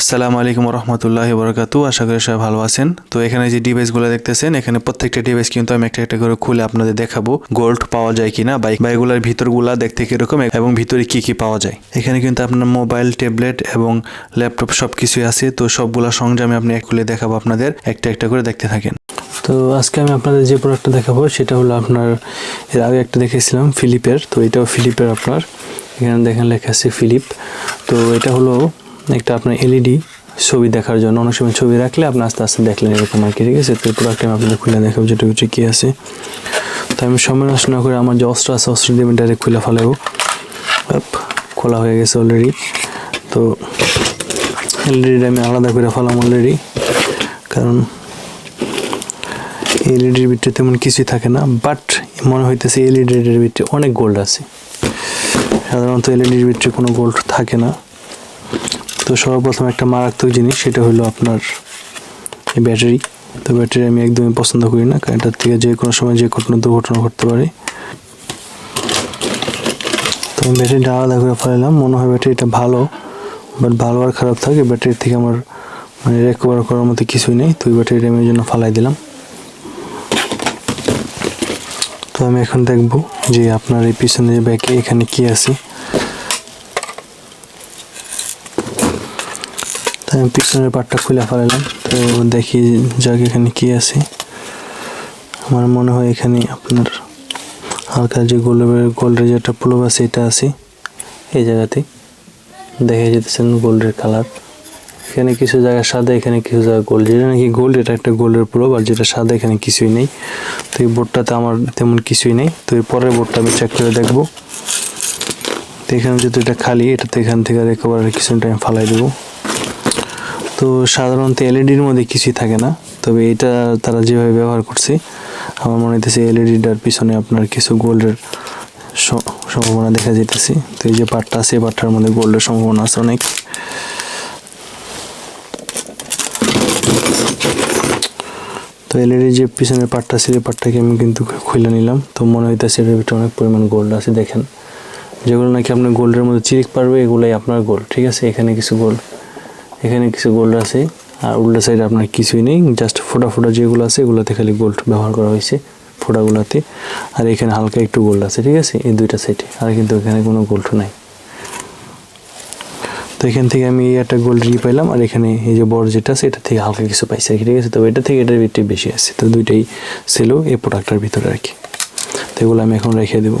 আসসালামু আলাইকুম রহমতুল্লাহ বরকাতু আশা করি সবাই ভালো আছেন। তো এখানে যে ডিভাইসগুলো দেখতেছেন, এখানে প্রত্যেকটা ডিভাইস কিন্তু আমি একটা একটা করে খুলে আপনাদের দেখাবো গোল্ড পাওয়া যায় কিনা বাইক বাইকগুলোর ভিতরগুলা দেখতে কীরকম এবং ভিতরে কি কি পাওয়া যায়। এখানে কিন্তু আপনার মোবাইল ট্যাবলেট এবং ল্যাপটপ সব কিছুই আছে, তো সবগুলা সংযমে আপনি খুলে দেখাবো আপনাদের, একটা একটা করে দেখতে থাকেন। তো আজকে আমি আপনাদের যে প্রোডাক্টটা দেখাবো, সেটা হলো আপনার, এর আগে একটা দেখেছিলাম ফিলিপের তো এটাও ফিলিপের আপনার। এখানে দেখেন লেখা আছে ফিলিপ তো এটা হলো একটা আপনার এলইডি ছবি দেখার জন্য। অনেক সময় ছবি রাখলে আপনি আস্তে আস্তে দেখলেন এরকম আর কি, ঠিক আছে? তো প্রোডাক্ট আমি আপনাদের খুলে দেখাবো যেটা হচ্ছে কী আছে। তো আমি সময় নষ্ট না করে আমার যে অস্ত্র আছে, অস্ত্র দিয়ে আমি ডাইরেক্ট খুলে ফেলাবো। খোলা হয়ে গেছে অলরেডি তো এলইডিটা আমি আলাদা করে ফেলাম অলরেডি কারণ এলইডির ভিতরে তেমন কিছুই থাকে না বাট মনে হইতেছে এলইডির ভিতরে অনেক গোল্ড আছে। সাধারণত এলইডির ভিতরে কোনো গোল্ড থাকে না। তো সর্বপ্রথম একটা মারাত্মক জিনিস, সেটা হলো আপনার এই ব্যাটারি। তো ব্যাটারি আমি একদমই পছন্দ করি না, কারণ এটার থেকে যে কোনো সময় যে কোনো দুর্ঘটনা ঘটতে পারে। তো আমি ব্যাটারিটা আলাদা করে ফেলাম মনে হয় ব্যাটারিটা ভালো, বাট ভালো আর খারাপ থাকে ব্যাটারি থেকে আমার মানে রেকভার করার মতো কিছুই নেই, তো ওই ব্যাটারিটা আমি জন্য ফালাই দিলাম। তো আমি এখন দেখব যে আপনার এই পিছনে যে ব্যাগে এখানে কি আছে তো আমি পিছনের পাটটা খুলে ফেলালাম। তো দেখি যাক এখানে কি আছে। আমার মনে হয় এখানে আপনার হালকা যে গোল্ডের গোল্ডের যেটা প্রলোভ আছে, এটা আছে এই জায়গাতে। দেখা যেতেছেন গোল্ডের কালার। এখানে কিছু জায়গা সাদা এখানে কিছু জায়গা গোল্ড। যেটা নাকি গোল্ড, এটা একটা গোল্ডের প্রোব আর যেটা সাদা এখানে কিছুই নেই। তো এই বোর্ডটাতে আমার তেমন কিছুই নেই। তো এর পরের বোর্ডটা আমি চেক করে দেখব। তো এখানে যেহেতু এটা খালি, এটাতে এখান থেকে রেকভার কিছু টাইম ফালাই দেবো। তো সাধারণত এলইডির মধ্যে কিছুই থাকে না। তবে এটা তারা যেভাবে ব্যবহার করছে, আমার মনে হইতেছে এলইডিটার পিছনে আপনার কিছু গোল্ডের সম্ভাবনা দেখা যেতেছে তো এই যে পার্টটা আছে, এই পার্টটার মধ্যে গোল্ডের সম্ভাবনা আছে অনেক। তো এলইডি যে পিছনের পার্টটা ছিল এই পার্টটাকে আমি কিন্তু খুলে নিলাম। তো মনে হইতেছে এটার ভিতরে অনেক পরিমাণ গোল্ড আছে, দেখেন। যেগুলো নাকি আপনার গোল্ডের মধ্যে চিরিক পারবে, এগুলোই আপনার গোল্ড, ঠিক আছে? এখানে কিছু গোল্ড। এখানে কিছু গোল্ড আছে আর উল্টা সাইডে আপনার কিছুই নেই জাস্ট ফোটা ফোটা যেগুলো আছে এগুলোতে খালি গোল্ড ব্যবহার করা হয়েছে ফোটাগুলোতে। আর এখানে হালকা একটু গোল্ড আছে ঠিক আছে? এই দুইটা সাইডে আর কিন্তু এখানে কোনো গোল্ড নাই। তো এখান থেকে আমি একটা গোল্ড রি পাইলাম আর এখানে এই যে বড় যেটা আছে এটা থেকে হালকা কিছু পাইছি আর কি, ঠিক আছে? তবে এটা থেকে এটার রেটটি বেশি আছে তো দুইটাই ছিল এই প্রোডাক্টটার ভিতরে আর কি। তো এগুলো আমি এখন রেখে দেবো।